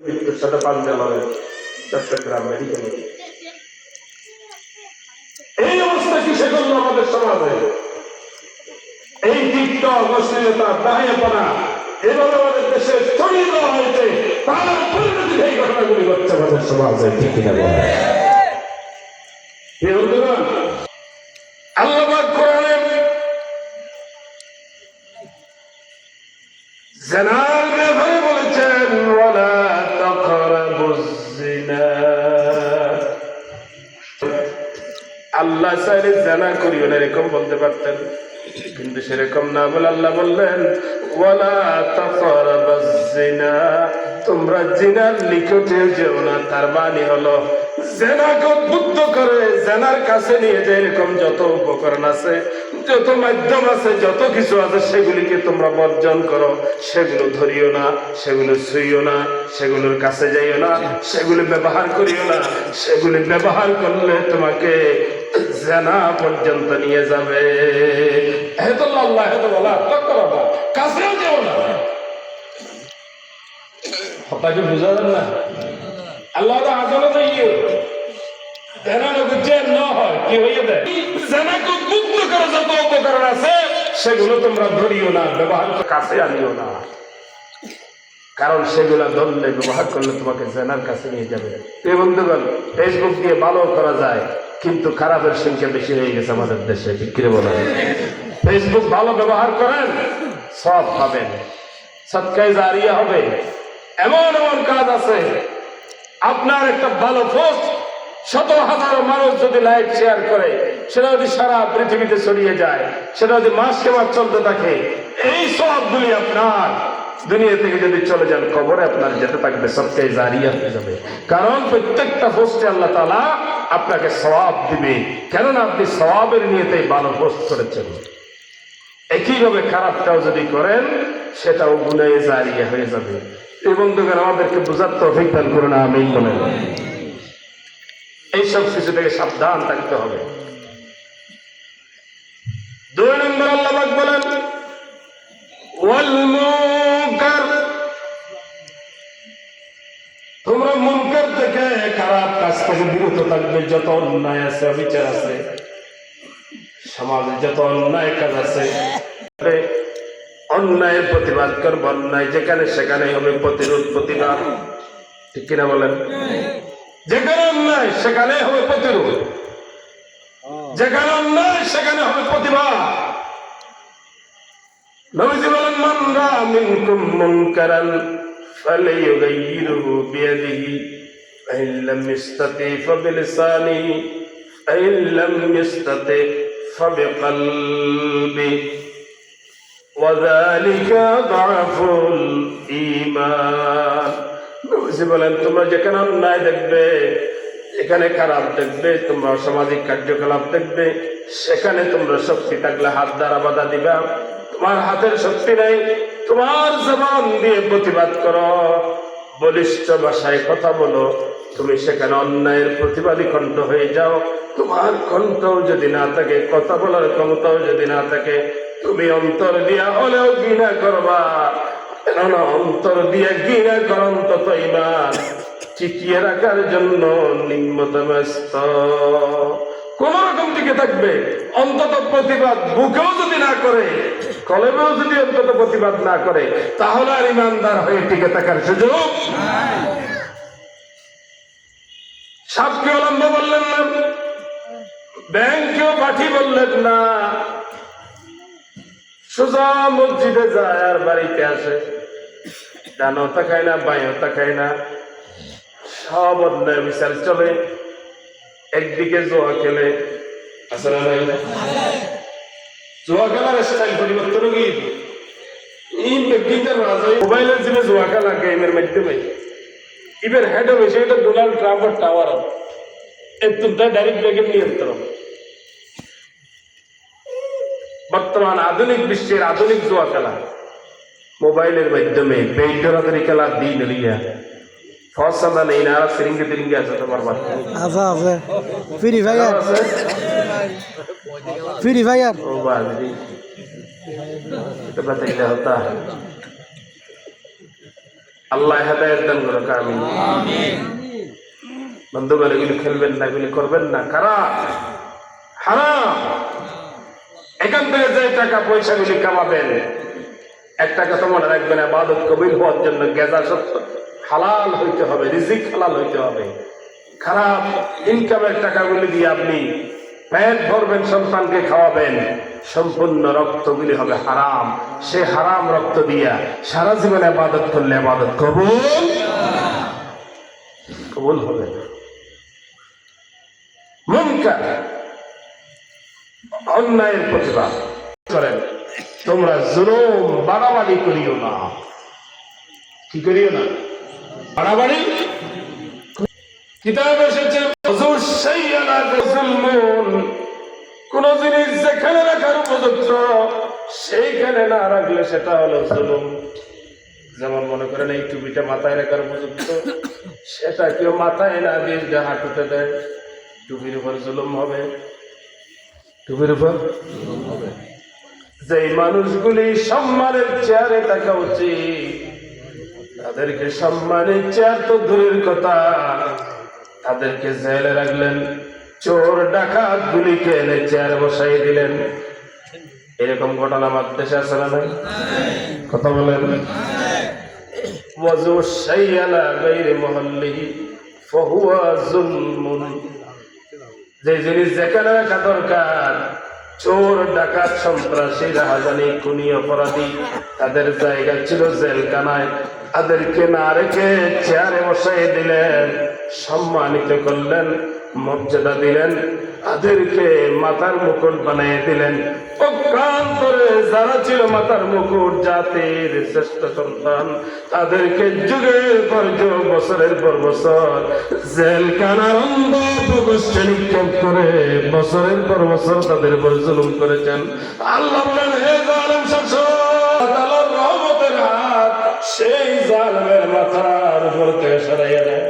মৃত্যুর সাথে পাঞ্জা লড়ে চট্টগ্রাম মেডিকেলে এই অবস্থা কিসে করল আমাদের সমাজে? এই টিকটক অশ্লীলতা দাহাইয়াপনা এভাবে আমাদের দেশে ছড়িয়ে দেওয়া হয়েছে তার পরিণতি এই ঘটনাগুলি ঘটছে আমাদের সমাজে। ঠিক কিনা বলে আল্লাহ কোরআনে জেনার ব্যাপারে বলেছেন ওয়ালা জিনা। আল্লাহ চাইলে জানা করিও না, এরকম বলতে পারতেন। কিন্তু সেরকম না বলে আল্লাহ বললেন, ওয়ালা তাকরাবাজ জিনা। তোমরা জিনার নিকটে যেও না, তার মানে হলো জেনাকে উদ্বুদ্ধ করে, জেনার কাছে নিয়ে যায় এরকম যত উপকরণ আছে যত মাধ্যম আছে, যত কিছু আছে, সেগুলিকে তোমরা বর্জন করো। সেগুলো ধরিও না, সেগুলো ছুঁইও না, সেগুলোর কাছে যাইও না, সেগুলি ব্যবহার করিও না। সেগুলি ব্যবহার করলে তোমাকে জানা পর্যন্ত নিয়ে যাবে। আল্লাহ তক্কর কাছেও যেও না। না? আল্লাহ তো আদালতে গিয়ে জেনা লোক যে ন হয়, কি হইয়ে দেয় করে যত উপকরণ আছে, সেগুলো তোমরা ধরিও না, ব্যবহার কাছে আনিও না। কারণ সেগুলো ধরলে, ব্যবহার করলে তোমাকে জেনার কাছে নিয়ে যাবে। এই বন্ধুগণ ফেসবুক দিয়ে ভালো করা যায়, কিন্তু খারাপের সংখ্যা বেশি হয়ে গেছে আমাদের দেশে বিক্রি বলে ফেসবুক ভালো ব্যবহার করেন সব পাবেন সৎকায় জারিয়া হবে। এমন এমন কাজ আছে। আপনার একটা ভালো পোস্ট শত হাজার মানুষ যদি লাইক শেয়ার করে সেটা যদি সারা পৃথিবীতে ছড়িয়ে যায়, সেটা যদি মাস চলতে থাকে, এই সবগুলি আপনার দুনিয়া থেকে যদি চলে যান, কবরে আপনার যেতে থাকবে সবকে জারিয়া হয়ে যাবে। কারণ প্রত্যেকটা পোস্টে আল্লাহ তালা আপনাকে সবাব দিবে। কেননা আপনি সবাবের নিয়েতে ভালো পোস্ট করেছেন। একইভাবে খারাপটাও যদি করেন, সেটাও গুনে জারিয়া হয়ে যাবে। এই বন্ধুগণ, আমাদেরকে বোঝার অভিজ্ঞান করুন আমি বলেন। এইসব কিছু থেকে সাবধান থাকতে হবে। দুই নম্বর আল্লাহ বলেন তোমরা মুনকার থেকে খারাপ কাজ থেকে বিরত থাকবে যত অন্যায় আছে অবিচার আছে সমাজে যত অন্যায় কাজ আছে অন্যায়ের প্রতিবাদ করব অন্যায় যেখানে সেখানে হবে প্রতিরোধ প্রতিবাদ। ঠিক কিনা বলেন? যেখানে অন্যায় সেখানে হবে প্রতিরোধ। যেখানে অন্যায় সেখানে হবে প্রতিবাদ নবীজি বলেন মান রা মিনকুম মুনকারান ফালিয়ুগাইয়িরহু বিয়াদিহি ফাইন লাম ইস্তাতি ফাবিলিসানিহি ফাইন লাম ইস্তাতি ফাবিকলবি وذلك ضعف الإيمان নবীজি বলেন তোমরা যেখানে অন্যায় দেখবে এখানে খারাপ দেখবে, তোমরা সামাজিক কার্যকলাপ দেখবে, সেখানে তোমরা শক্তি থাকলে হাত দ্বারা বাধা দিবা। তোমার হাতের শক্তি নাই, তোমার জবান দিয়ে প্রতিবাদ করো। বলিষ্ঠ ভাষায় কথা বলো, তুমি সেখানে অন্যায়ের প্রতিবাদী কণ্ঠ হয়ে যাও। তোমার কণ্ঠও যদি না থাকে, কথা বলার ক্ষমতাও যদি না থাকে, তুমি অন্তর দিয়া হলেও ঘৃণা করবা। কেননা অন্তর দিয়ে ঘৃণা কর অন্তত ইমান টিকিয়ে রাখার জন্য নিম্নতম কোন রকম টিকে থাকবে। অন্তত প্রতিবাদ বুকেও যদি না করে, কলেবেও যদি অন্তত প্রতিবাদ না করে, তাহলে আর ইমানদার হয়ে টিকে থাকার সুযোগ সাপকে অবলম্ব বললেন না, ব্যাংকেও পাঠি বললেন না। সোজা মসজিদে যায় আর বাড়িতে আসে। ডানও তাকায় না বাঁও তাকায় না। সব অন্যায় বিচার চলে। একদিকে জোয়া খেলে জোয়া খেলার স্টাইল পরিবর্তন কি? মোবাইলের গেমের মাধ্যমে। হেড টাওয়ার ডাইরেক্ট ব্যাগের বর্তমান আধুনিক বিশ্বের আধুনিক জুয়া খেলা। মোবাইলের মাধ্যমে বেইটরাদারি খেলা দিন লিয়া। তোমার ফ্রি ফায়ার ফ্রি ফায়ার আল্লাহ হেদায়েত দান করুক আমিন আমিন বন্ধুগণ এগুলি খেলবেন না এগুলি করবেন না কারা হারাম এখান থেকে যে টাকা পয়সা পয়সাগুলি কামাবেন এক টাকা তো মনে রাখবেন আবাদত কবির হওয়ার জন্য গেজা সত্য হালাল হইতে হবে, রিজিক হালাল হইতে হবে। খারাপ ইনকামের টাকাগুলি দিয়ে আপনি পেট ভরবেন, সন্তানকে খাওয়াবেন, সম্পূর্ণ রক্তগুলি হবে হারাম। সে হারাম রক্ত দিয়া সারা জীবনে আবাদত করলে আবাদত কবুল? কবুল হবে না। অন্যায়ের প্রতিবাদ করেন। তোমরা জুলুম বাড়াবাড়ি করিও না। কি করিও না? বাড়াবাড়ি। কিতাব এসেছে কোন জিনিস যেখানে রাখার উপযুক্ত, সেইখানে না রাখলে সেটা হলো জুলুম। যেমন মনে করেন, এই টুপিটা মাথায় রাখার উপযুক্ত, সেটা কেউ মাথায় না দিয়ে হাঁটুতে দেয়, টুপির উপর জুলুম হবে। টুপির উপর যে মানুষগুলি সম্মানের চেয়ারে থাকা উচিত তাদেরকে সম্মানের চেয়ার তো দূরের কথা। তাদেরকে জেলে রাখলেন, চোর ডাকাত গুলিকে এনে চেয়ারে বসাই দিলেন। এরকম ঘটনা আমার দেশে আছে না নাই? কথা বলেন। যে জিনিস যেখানে রাখা দরকার, চোর, ডাকাত, সন্ত্রাসী, রাহাজানি অপরাধী, তাদের জায়গা ছিল জেলখানায়। তাদেরকে না রেখে চেয়ারে বসাই দিলেন, সম্মানিত করলেন, মর্যাদা দিলেন তাদেরকে মাথার মুকুট বানিয়ে দিলেন। অক্রান্তরে যারা ছিল মাথার মুকুট জাতির শ্রেষ্ঠ সন্তান, তাদেরকে যুগের পর যুগ, বছরের পর বছর জেলখানার অন্ধ নিক্ষেপ করে বছরের পর বছর তাদের উপর জুলুম করেছেন। আল্লাহ বলেন, হে জালেম শাসক সেই জালমের মাথার উপর থেকে সরাইয়া দেয়।